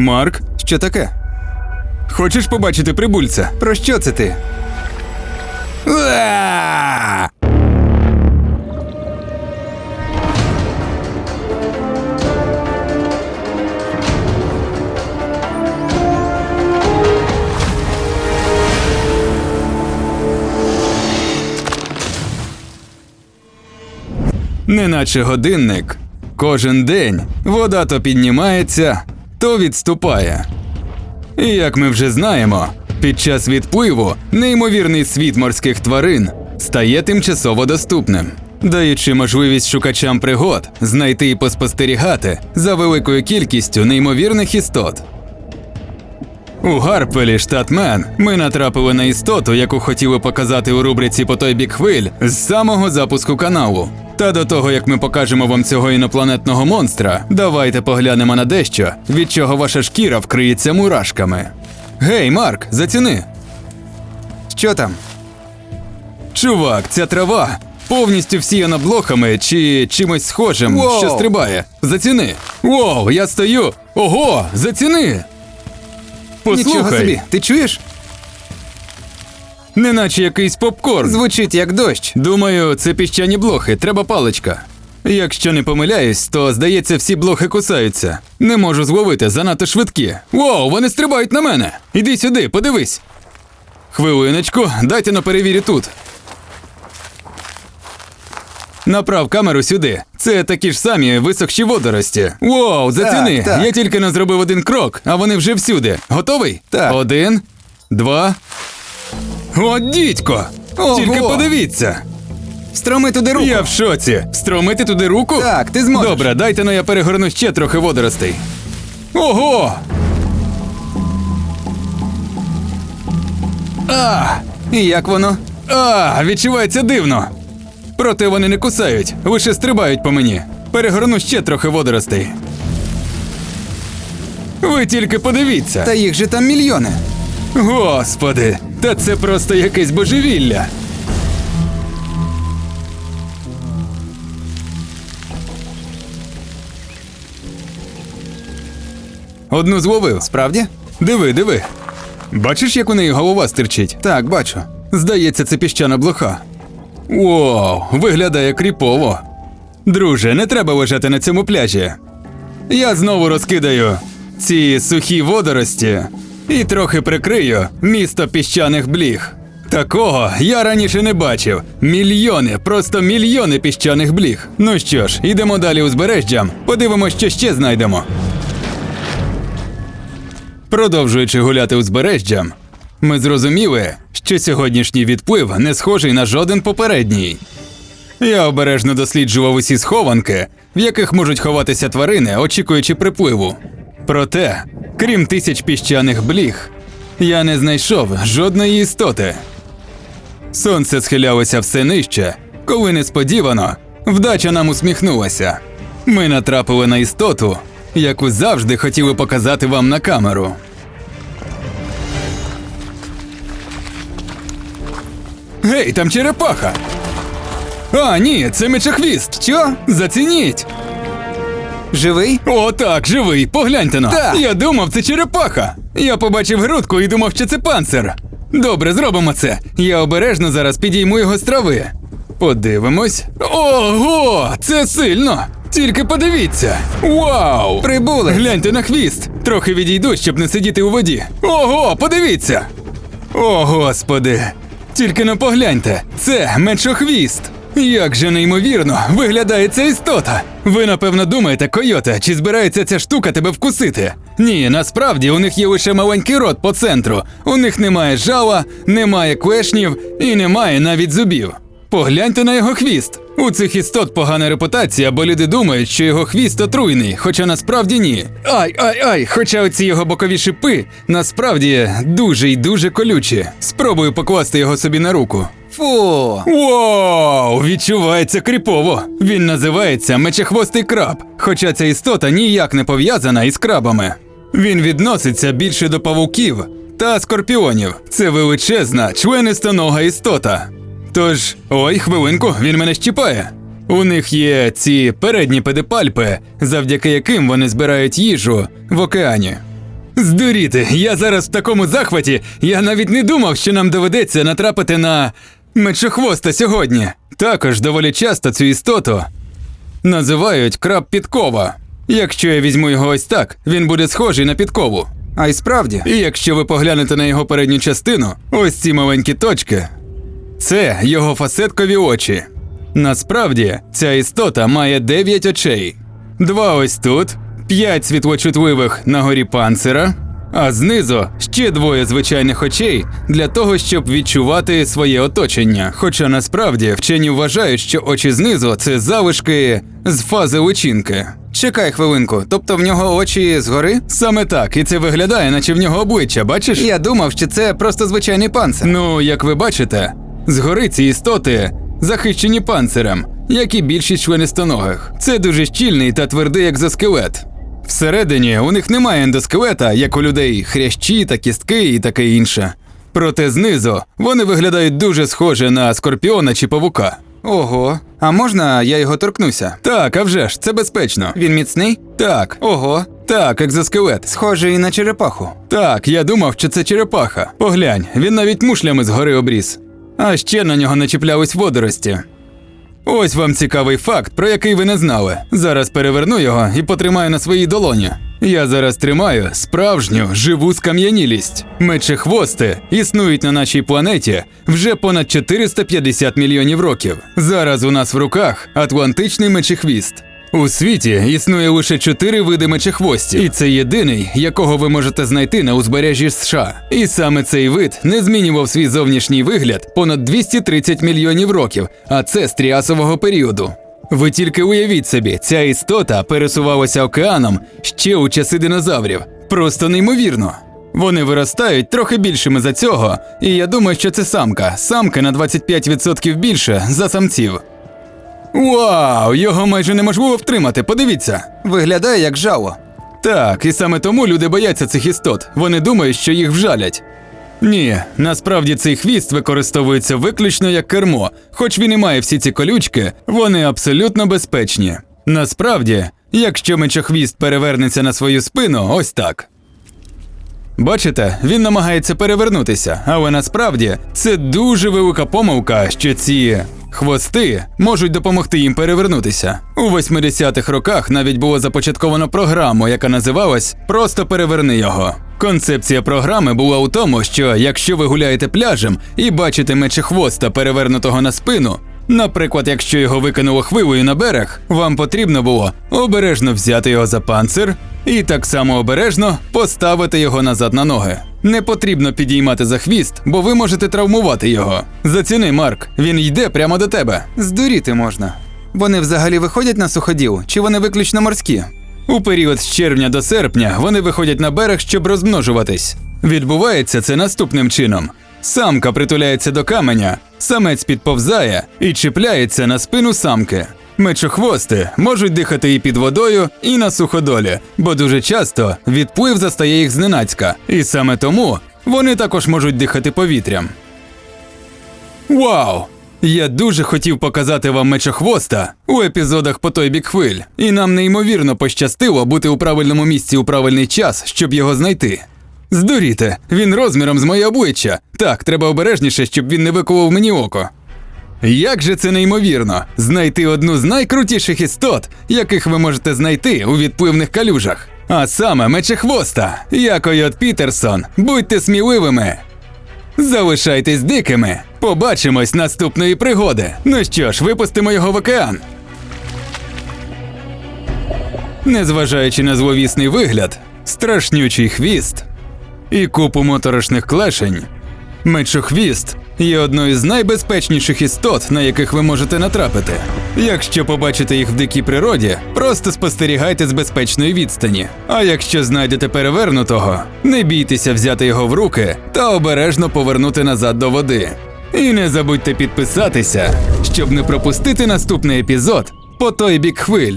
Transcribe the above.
Марк, Що таке? хочеш побачити прибульця? Про що це ти? Неначе годинник. Кожен день вода то піднімається, то відступає. І як ми вже знаємо, під час відпливу неймовірний світ морських тварин стає тимчасово доступним, даючи можливість шукачам пригод знайти і поспостерігати за великою кількістю неймовірних істот. У Гарпелі, штат Мен, ми натрапили на істоту, яку хотіли показати у рубриці по той бік хвиль з самого запуску каналу. Та до того, як ми покажемо вам цього інопланетного монстра, давайте поглянемо на дещо, від чого ваша шкіра вкриється мурашками. Гей, Марк, заціни! Що там? Чувак, ця трава повністю всіяна блохами чи чимось схожим, Воу. що стрибає. Заціни! Воу, я стою! Ого, заціни! Послухай, Нічого собі. Ти чуєш? Неначе якийсь попкорн. Звучить як дощ. Думаю, це піщані блохи, треба паличка. Якщо не помиляюсь, то здається, всі блохи кусаються. Не можу зловити, занадто швидкі. Воу, вони стрибають на мене. Іди сюди, подивись. Хвилиночку, дайте на перевірю тут. Направ камеру сюди. Це такі ж самі висохші водорості. Воу, заціни! Так, так. Я тільки не зробив один крок, а вони вже всюди. Готовий? Так. Один, два. О, дідько! Ого! Тільки подивіться! Строми туди руку. Я в шоці. Встромити туди руку? Так, ти зможеш. Добре, дайте но я перегорну ще трохи водоростей. Ого! А! І як воно? А, відчувається дивно. Проте вони не кусають, лише стрибають по мені. Перегорну ще трохи водоростей. Ви тільки подивіться. Та їх же там мільйони. Господи, та це просто якесь божевілля. Одну зловив. Справді? Диви, диви. Бачиш, як у неї голова стирчить? Так, бачу. Здається, це піщана блоха. Воу, виглядає кріпово. Друже, не треба лежати на цьому пляжі. Я знову розкидаю ці сухі водорості і трохи прикрию місто піщаних бліг. Такого я раніше не бачив. Мільйони, просто мільйони піщаних бліг. Ну що ж, ідемо далі узбережжям, подивимось, що ще знайдемо. Продовжуючи гуляти узбережжям, ми зрозуміли, що сьогоднішній відплив не схожий на жоден попередній. Я обережно досліджував усі схованки, в яких можуть ховатися тварини, очікуючи припливу. Проте, крім тисяч піщаних бліг, я не знайшов жодної істоти. Сонце схилялося все нижче, коли несподівано вдача нам усміхнулася. Ми натрапили на істоту, яку завжди хотіли показати вам на камеру. Гей, там черепаха! А, ні, це мечехвіст. Що? Зацініть! Живий? О, так, живий, погляньте на. Так. Я думав, це черепаха. Я побачив грудку і думав, що це панцир. Добре, зробимо це. Я обережно зараз підійму його з трави. Подивимось. Ого, це сильно! Тільки подивіться! Вау! Прибули. Гляньте на хвіст. Трохи відійду, щоб не сидіти у воді. Ого, подивіться! О, господи! Тільки не погляньте, це меншохвіст. Як же неймовірно виглядає ця істота. Ви напевно думаєте, койоте, чи збирається ця штука тебе вкусити? Ні, насправді у них є лише маленький рот по центру. У них немає жала, немає клешнів і немає навіть зубів. Погляньте на його хвіст. У цих істот погана репутація, бо люди думають, що його хвіст отруйний, хоча насправді ні. Ай, ай, ай! Хоча оці його бокові шипи насправді дуже й дуже колючі. Спробую покласти його собі на руку. Фу. Вау! Відчувається кріпово. Він називається мечехвостий краб, хоча ця істота ніяк не пов'язана із крабами. Він відноситься більше до павуків та скорпіонів. Це величезна, членистонога істота. Тож, ой, хвилинку, він мене щіпає. У них є ці передні педипальпи, завдяки яким вони збирають їжу в океані. Здуріти, я зараз в такому захваті, я навіть не думав, що нам доведеться натрапити на мечохвоста сьогодні. Також доволі часто цю істоту називають краб підкова. Якщо я візьму його ось так, він буде схожий на підкову. А й справді. І якщо ви поглянете на його передню частину, ось ці маленькі точки, це його фасеткові очі. Насправді, ця істота має 9 очей. Два ось тут, 5 світлочутливих на горі панцира, а знизу ще двоє звичайних очей для того, щоб відчувати своє оточення. Хоча насправді вчені вважають, що очі знизу це залишки з фази личинки. Чекай хвилинку, тобто в нього очі згори? Саме так, і це виглядає, наче в нього обличчя, бачиш? Я думав, що це просто звичайний панцир. Ну, як ви бачите, згори ці істоти захищені панцирем, як і більшість членистоногих. Це дуже щільний та твердий екзоскелет. Всередині у них немає ендоскелета, як у людей хрящі та кістки і таке інше. Проте знизу вони виглядають дуже схоже на скорпіона чи павука. Ого. А можна я його торкнуся? Так, а вже ж, це безпечно. Він міцний? Так, Ого. так, екзоскелет. Схожий на черепаху. Так, я думав, що це черепаха. Поглянь, він навіть мушлями згори обріз. А ще на нього начіплялись водорості. Ось вам цікавий факт, про який ви не знали. Зараз переверну його і потримаю на своїй долоні. Я зараз тримаю справжню живу скам'янілість. Мечехвости існують на нашій планеті вже понад 450 мільйонів років. Зараз у нас в руках атлантичний мечехвіст. У світі існує лише чотири види мечехвостів, і це єдиний, якого ви можете знайти на узбережжі США. І саме цей вид не змінював свій зовнішній вигляд понад 230 мільйонів років, а це з тріасового періоду. Ви тільки уявіть собі, ця істота пересувалася океаном ще у часи динозаврів. Просто неймовірно. Вони виростають трохи більшими за цього, і я думаю, що це самка. Самки на 25% більше за самців. Вау, його майже неможливо втримати, подивіться. Виглядає як жало. Так, і саме тому люди бояться цих істот. Вони думають, що їх вжалять. Ні, насправді цей хвіст використовується виключно як кермо, хоч він і має всі ці колючки, вони абсолютно безпечні. Насправді, якщо мечохвіст перевернеться на свою спину, ось так. Бачите, він намагається перевернутися, але насправді це дуже велика помилка, що ці хвости можуть допомогти їм перевернутися. У 80-х роках навіть було започатковано програму, яка називалась Просто переверни його. Концепція програми була у тому, що якщо ви гуляєте пляжем і бачите мечехвоста перевернутого на спину, Наприклад, якщо його викинуло хвилею на берег, вам потрібно було обережно взяти його за панцир і так само обережно поставити його назад на ноги. Не потрібно підіймати за хвіст, бо ви можете травмувати його. Заціни, Марк, він йде прямо до тебе. Здуріти можна. Вони взагалі виходять на суходіл, чи вони виключно морські? У період з червня до серпня вони виходять на берег, щоб розмножуватись. Відбувається це наступним чином: самка притуляється до каменя, самець підповзає і чіпляється на спину самки. Мечохвости можуть дихати і під водою, і на суходолі, бо дуже часто відплив застає їх зненацька, і саме тому вони також можуть дихати повітрям. Вау! Я дуже хотів показати вам мечохвоста у епізодах по той бік хвиль, і нам неймовірно пощастило бути у правильному місці у правильний час, щоб його знайти. Здуріте, він розміром з моє обличчя. Так, треба обережніше, щоб він не виколов мені око. Як же це неймовірно знайти одну з найкрутіших істот, яких ви можете знайти у відпливних калюжах. А саме мечехвоста. Я Койот Пітерсон. Будьте сміливими. Залишайтесь дикими. Побачимось наступної пригоди. Ну що ж, випустимо його в океан. Незважаючи на зловісний вигляд, страшнючий хвіст і купу моторошних клешень, мечохвіст є одною з найбезпечніших істот, на яких ви можете натрапити. Якщо побачите їх в дикій природі, просто спостерігайте з безпечної відстані. А якщо знайдете перевернутого, не бійтеся взяти його в руки та обережно повернути назад до води. І не забудьте підписатися, щоб не пропустити наступний епізод по той бік хвиль.